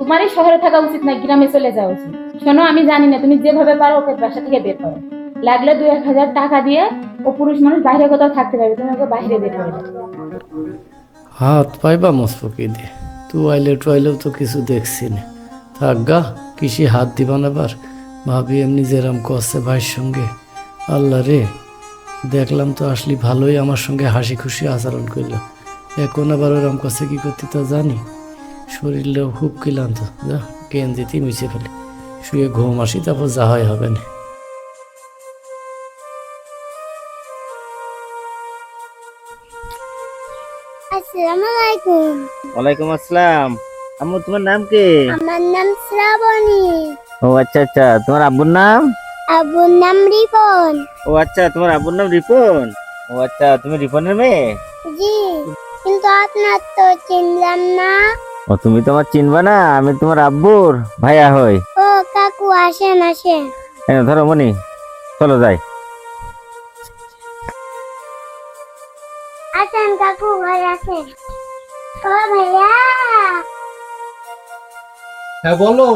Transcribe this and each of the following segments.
তোমারই শহরে থাকা উচিত না, গ্রামে চলে যাওয়া উচিত। শোনো, আমি জানি না, তুমি যেভাবে পারো ওকে বাসা থেকে বের করো। লাগলে দুই এক হাজার টাকা দিয়ে ও পুরুষ মানুষ বাইরে কোথাও থাকতে পারবে, তুমি ওকে বাইরে বের করে হাত পাইবা মস্পকি দিয়ে টুয়াইলে টুয়াইলেও তো কিছু দেখছি না। থাক গা, কিসি হাত দিবা না বার ভাবি এমনি যেরাম করছে ভাইয়ের সঙ্গে। আল্লাহ রে, দেখলাম তো আসলি ভালোই আমার সঙ্গে হাসি খুশি আচরণ করল। এখন আবার ওরম করছে কি করতে তা জানি। শরীরটাও খুব ক্লান্ত। যা গেঞ্জিতেই মিশে ফেলে শুয়ে ঘুম আসি তারপর যা হয় হবে না। ওয়ালাইকুম আসসালাম। আম্মু তোমার নাম কি? আমার নাম শ্রাবণী। ও আচ্ছা আচ্ছা। তোমার আব্বুর নাম? আবুর নাম রিপন। ও আচ্ছা। তোমার আব্বুর নাম রিপন? ও আচ্ছা। তুমি রিপনের মেয়ে? জি। কিন্তু আপনার তো চিনলাম না। ও তুমি তো আমার চিনবা না? আমি তোমার আব্বুর ভাইয়া হই। ও কাকু আসেন আসেন। এই ধরো মনি চলো যাই। আসেন কাকু ঘরে আসেন। ও ভাইয়া। হ্যাঁ বলো।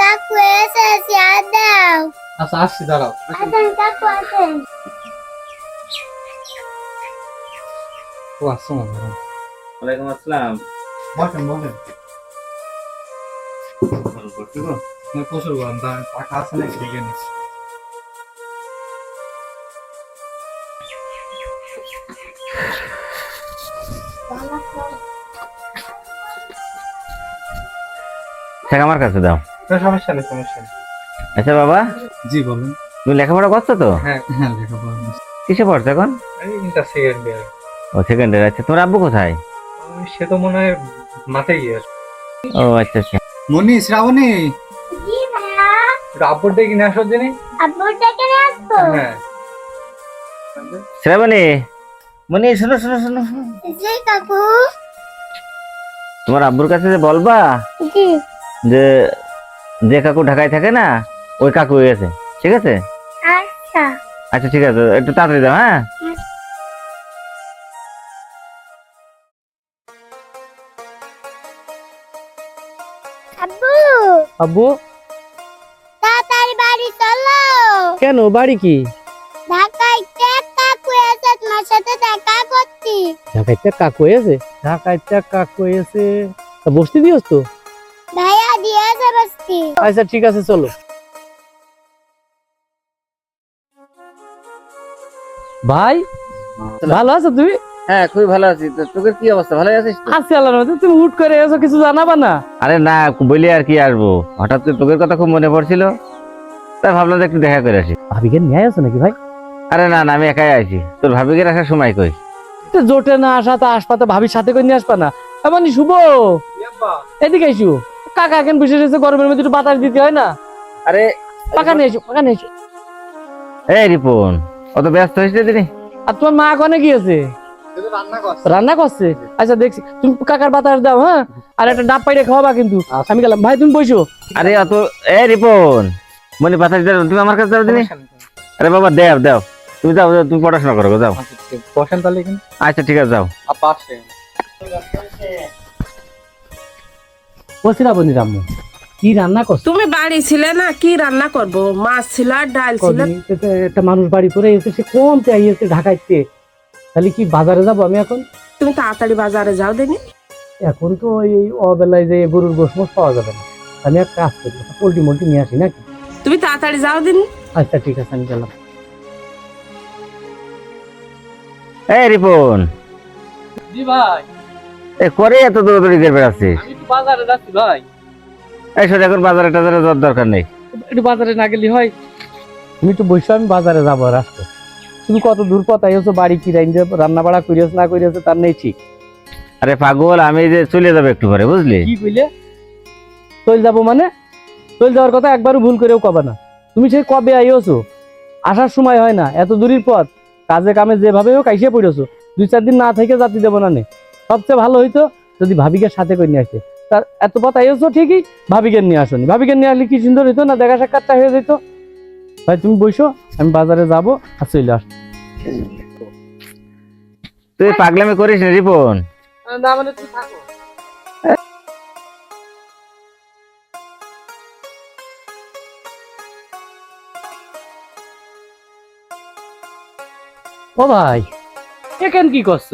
কাকু এসে চেয়ার দাও। আচ্ছা আসছি দাঁড়াও। আসেন কাকু আসেন। ও দাঁড়াও ওয়ালাইকুম আসসালাম। বসেন বসেন তোমার প্রচুর গরম দাঁড়ান পাখা আছে না দেখে নিচ্ছি ঠিক আমার কাছে দাও। সমস্যা নেই সমস্যা নেই। আচ্ছা বাবা? জি বলুন। তুমি লেখাপড়া করছ তো? হ্যাঁ হ্যাঁ লেখাপড়া কিসে পড়ছো এখন? এই সেকেন্ড ইয়ার ও সেকেন্ড ইয়ার আচ্ছা। তোমার আব্বু কোথায়? সে তো মনে হয় গিয়ে ও আচ্ছা আচ্ছা। মনি শ্রাবণী। আসার জন্য হ্যাঁ। শ্রাবণী মনি শোনো শোনো শোনো। জি কাকু। তোমার আব্বুর কাছে যে বলবা জি। যে যে কাকু ঢাকায় থাকে না ওই কাকু হয়ে গেছে। ঠিক আছে? আচ্ছা। আচ্ছা ঠিক আছে। একটু তাড়াতাড়ি দাও হ্যাঁ? আব্বু? তাড়াতাড়ি বাড়ি চলো। কেন? বাড়ি কি? ঢাকায় টেক কাকু এসে তোমার সাথে দেখা করছি। ঢাকাইতে কাকু এসে? ঢাকাইতে কাকু এসে। তা বসতে দিওস তো? ভাইয়া দিয়েছে বসতি। আচ্ছা ঠিক আছে চলো। ভাই ভালো আছো তুমি? হ্যাঁ খুবই ভালো আছি। তো তোকে কি অবস্থা? ভালো আছিস আছি আল্লাহর মধ্যে তুমি হুট করে এসো কিছু জানাবা না? আরে না বলি আর কি আসব। হঠাৎ করে কথা খুব মনে পড়ছিল। তাই ভাবলাম একটু দেখা করে আসি। ভাবিকে নিয়ে আসো নাকি ভাই? আরে না না আমি একাই আছি। তোর ভাবিকে রাখার সময় কই? তো জোটে না আসা তা আসপাতে ভাবির সাথে করে নিয়ে আসবা না? এমন শুভ? এদিকে আইসু। কাকা কেন বসে রয়েছে গরমের মধ্যে একটু বাতাস দিতে হয় না? আরে পাকা নিয়ে এসো পাকা নিয়ে এসো এই রিপন অত ব্যস্ত হয়েছে দিদি আর তোমার মা কনে গিয়েছে? রান্না করছে। আচ্ছা দেখছি। তুমি কাকার বাতাস দাও হ্যাঁ? আর একটা ডাব পাইরে খাওয়াবা কিন্তু। আমি গেলাম। ভাই তুমি বসো। আরে অত এই রিপন। মনি পাতা দিতে তুমি আমার কাছে যাও দিদি আরে বাবা দেও দেও। তুমি যাও যাও, তুমি পড়াশোনা করো যাও। বসেন তাহলে আচ্ছা ঠিক আছে যাও। বসিরা বনি রাম্মু কি রান্না করছ? তুমি বাড়ি ছিলে না? কি রান্না করব? মাছ ছিল আর ডাল ছিল। একটা মানুষ বাড়ি করে এসে সে কোন আইয়েছে ঢাকাইতে? তাহলে কি বাজারে যাব আমি এখন? তুমি তাড়াতাড়ি বাজারে যাও দেখি। এখন তো ওই অবেলায় যে গরুর গোশ মোষ পাওয়া যাবে না। আমি এক কাজ করি পোল্ট্রি মোল্ট্রি নিয়ে আসি নাকি? তুমি তাড়াতাড়ি যাও দিন আচ্ছা ঠিক আছে আমি গেলাম। এই রিপন। জি ভাই। এ করে এত দৌড়াদৌড়ি করে বেড়াচ্ছিস? আমি বাজারে যাচ্ছি ভাই। এই শোন এখন বাজারে টাজারে যাওয়ার দরকার নেই। একটু বাজারে না গেলে হয়। তুমি একটু বসে আমি বাজারে যাব আসব। তুমি কত দূর পথ আইছো বাড়ি কি রান্না বাড়া করিয়াছ না করিয়াছ তার নেই ঠিক। আরে পাগল আমি যে চলে যাব একটু পরে বুঝলি? কি কইলে? চল যাব মানে? চল যাওয়ার কথা একবারও ভুল করেও কবে না। তুমি সেই কবে আইছো আসার সময় হয় না এত দূরের পথ। কাজে কামে যেভাবে হোক আইসে পড়েছো। দুই চার দিন না থেকে জাতি দেবো না নে। সবচেয়ে ভালো হইতো যদি ভাবিকে সাথে করে নিয়ে আসে তার এত পথ আইছো ঠিকই ভাবিকে নিয়ে আসনি। ভাবিকে নিয়ে আসলে কি সুন্দর হইতো না? দেখা সাক্ষাৎটা হয়ে যেত। ভাই তুমি বইসো আমি বাজারে যাব আর চলে আস তুই পাগলামি করিস না রিপন। ও ভাই এখন কি করছ?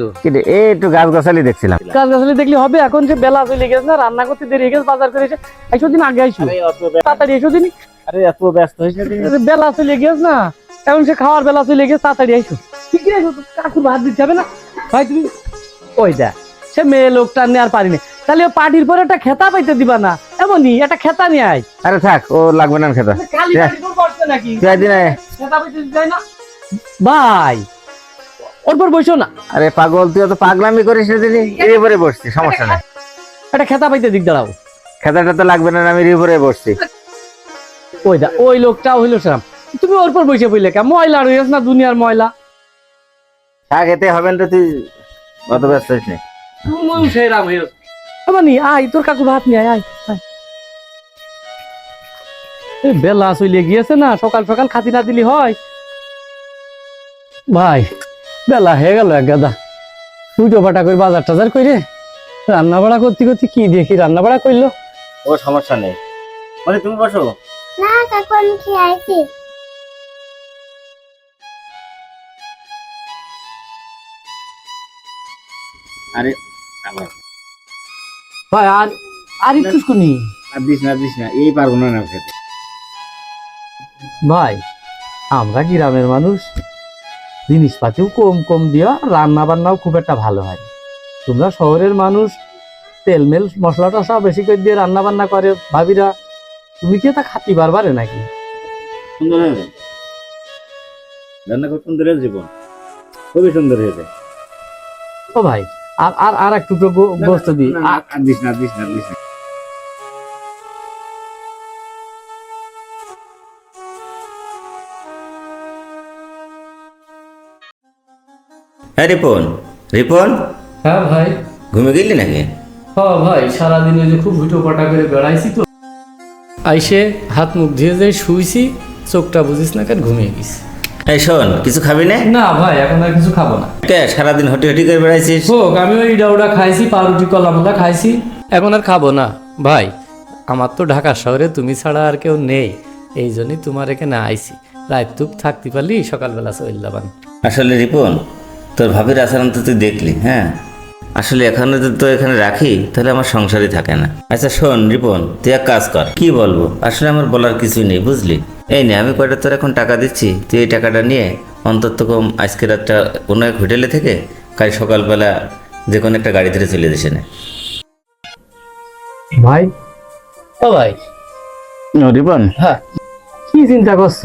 এই একটু গাছ গাছালি দেখছিলাম। গাছ গাছালি দেখলে হবে এখন যে বেলা চলে গেছে না রান্না করতে দেরি গেছে বাজার করে এসে দিন আগে আইসো তাড়াতাড়ি এসো দিন। আরে এত ব্যস্ত হয়েছে বেলা চলে গেছে না। এখন সে খাওয়ার বেলা চলে গেছে তাড়াতাড়ি আইসো। ঠিক আছে কাকুর ভাত দিতে হবে না। ভাই তুমি ওই দেখ সে মেয়ে লোকটা নিয়ে আর পারিনি তাহলে পার্টির পরে একটা খেতা পাইতে দিবা না। এমনই একটা খেতা নিয়ে আয়। আরে থাক ও লাগবে না খেতে। ভাই ওর পর বসো না। আরে পাগল তুই অত পাগলামি করিস না দিদি। বসছি সমস্যা নাই। একটা খেতা পাইতে দিক দাঁড়াও। খেতাটা তো লাগবে না আমি রিভরে বসছি। ওই দা ওই লোকটা হইল সেরাম। তুমি ওর পর বসে বইলে কে ময়লা রয়েছ না দুনিয়ার ময়লা? শাক খেতে হবে না তুই? অত ব্যস্ত হইস না। তুমিও সেরাম হইছ মানে আয় তোর কাকু ভাত নিয়ে আয় আয় বেলা চলে গিয়েছে না সকাল সকাল খাতি না দিলি হয়। ভাই বেলা হয়ে গেল এক গাদা। উল্টো পাটা করে বাজার টাজার করে রান্না বাড়া করতে করতে কি দেখি রান্না বাড়া করল ও সমস্যা নেই। মানে তুমি বসো। না কাকু আমি খেয়ে আইছি আরে আবার। ভাই আর আর একটু শুনি। আর দিস না দিস না এই পারব না না খেতে ভাই আমরা গ্রামের মানুষ জিনিসপাতিও কম কম দিয়া রান্না বান্নাও খুব একটা ভালো হয় তোমরা শহরের মানুষ তেল মেল মশলা টসলা বেশি করে দিয়ে রান্না বান্না করে ভাবিরা তুমি কি তা খাতি বারবারে নাকি? সুন্দর হয়েছে রান্না খুব সুন্দর হয়েছে জীবন। খুবই সুন্দর হয়েছে ও ভাই আর আর আর একটু তো গোস্ত দি। আর দিস না দিস না দিস না। হ্যাঁ রিপন। রিপন? হ্যাঁ ভাই। ঘুমে গেলি নাকি? হ্যাঁ ভাই সারাদিন ওই যে খুব হুটো পাটা করে বেড়াইছি তো। আইসে হাত মুখ ধুয়ে যাই শুইছি চোখটা বুঝিস না কেন ঘুমিয়ে গেছি। এই শোন কিছু খাবি না? না ভাই এখন আর কিছু খাব না। কে সারাদিন হটি হটি করে বেড়াইছিস? হোক আমি ওই ডাউডা খাইছি পাউরুটি কলামলা খাইছি। এখন আর খাব না। ভাই আমার তো ঢাকা শহরে তুমি ছাড়া আর কেউ নেই। এই জন্যই তোমার এখানে আইছি। রাত তুপ থাকতে পারলি সকালবেলা চল্লাবান আসলে রিপন তোর ভাবির আচরণ তো তুই দেখলি হ্যাঁ? আসলে এখানে যদি তো এখানে রাখি তাহলে আমার সংসারই থাকে না। আচ্ছা শোন রিপন তুই এক কাজ কর। কি বলব? আসলে আমার বলার কিছুই নেই বুঝলি? এই নে আমি কয়টা তোর এখন টাকা দিচ্ছি? তুই এই টাকাটা নিয়ে অন্তত কম আজকে রাতটা কোনো এক হোটেলে থেকে কাল সকালবেলা যে কোনো একটা গাড়ি ধরে চলে যেসে নে। ভাই? ও ভাই। ও, রিপন? হ্যাঁ। কি চিন্তা করছ?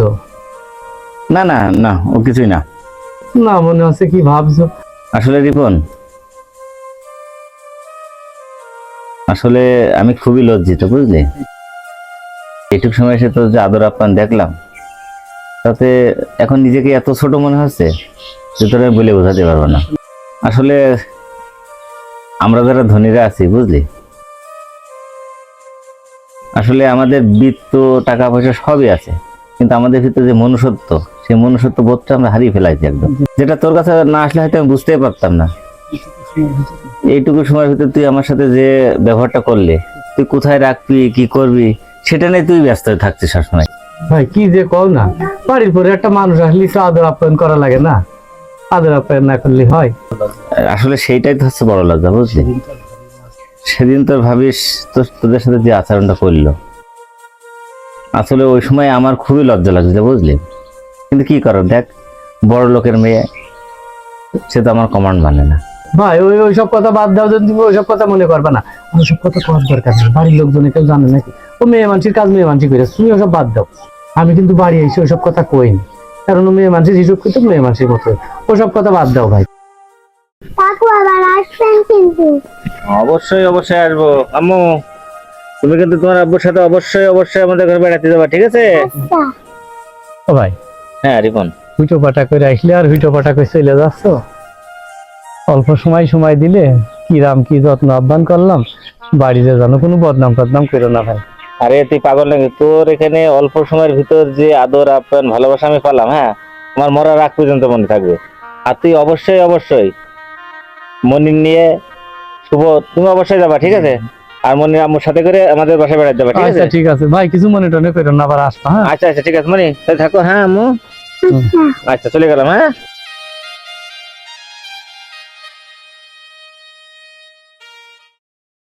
না না না ও কিছুই না। না মনে হচ্ছে কি ভাবছ। আসলে রিপন আসলে আমি খুবই লজ্জিত, বুঝলি? এইটুক সময় এসে তো যে আদর আপ্যায়ন দেখলাম, তাতে এখন নিজেকে এত ছোট মনে হচ্ছে যে তোরা বলে বোঝাতে পারব না। আসলে আমরা যারা ধনীরা আছি, বুঝলি? আসলে আমাদের বৃত্ত টাকা পয়সা সবই আছে, কিন্তু আমাদের ভিতরে যে মনুষ্যত্ব, সেই মনুষ্যত্ব বোধটা আমরা হারিয়ে ফেলাইছি একদম। যেটা তোর কাছে না আসলে হয়তো আমি বুঝতেই পারতাম না। এইটুকু সময়ের ভিতরে তুই আমার সাথে যে ব্যবহারটা করলে তুই কোথায় রাখবি কি করবি সেটা নিয়ে তুই ব্যস্ত হয়ে থাকছিস সবসময়। ভাই কি যে কল না বাড়ির পরে একটা মানুষ আসলে একটু আদর আপ্যায়ন করা লাগে না? আদর আপ্যায়ন না করলে হয়? আসলে সেইটাই তো হচ্ছে বড় লজ্জা বুঝলি? সেদিন তোর ভাবিস তোর তোদের সাথে যে আচরণটা করল। আসলে ওই সময় আমার খুবই লজ্জা লাগছিল বুঝলি? কিন্তু কি করো দেখ বড় লোকের মেয়ে সে তো আমার কমান্ড মানে না। ভাই ওই ওইসব কথা বাদ দাও তুমি ওইসব কথা মনে করবে না। ওইসব কথা করার দরকার নেই। বাড়ির লোকজনে কেউ জানে নাকি? ও মেয়ে মানুষের কাজ মেয়ে মানুষ করে তুমি ওসব বাদ দাও। আমি কিন্তু বাড়ি এসে ওইসব কথা কইনি। কারণ মেয়ে মানুষের হিসেব কিন্তু মেয়ে মানুষের মতো। ওসব কথা বাদ দাও ভাই। কাকু আবার আসবেন কিন্তু। অবশ্যই অবশ্যই আসব। আম্মু তুমি কিন্তু তোমার আব্বুর সাথে অবশ্যই অবশ্যই আমাদের ঘরে বেড়াতে যাবা ঠিক আছে? আচ্ছা। ও ভাই হ্যাঁ রিপন। হুইটো পাটা করে আসলে আর হুইটো পাটা করে চলে যাচ্ছ? অল্প সময় সময় দিলে কি রাম কি যত্ন আহ্বান করলাম বাড়িতে যেন কোনো বদনাম টদনাম করো না ভাই। আরে তুই পাগল নাকি? তোর এখানে অল্প সময়ের ভিতর যে আদর আপ্যায়ন ভালোবাসা আমি পেলাম হ্যাঁ? আমার মরার আগ পর্যন্ত মনে থাকবে। আর তুই অবশ্যই অবশ্যই মনির নিয়ে শুভ তুমি অবশ্যই যাবা ঠিক আছে? আর মনির আম্মুর সাথে করে আমাদের বাসায় বেড়াতে যাবা ঠিক আছে? আচ্ছা ঠিক আছে। ভাই কিছু মনে টনে করো না আবার আসবা হ্যাঁ? আচ্ছা আচ্ছা ঠিক আছে মনি। তাহলে থাকো হ্যাঁ আম্মু? আচ্ছা চলে গেলাম হ্যাঁ?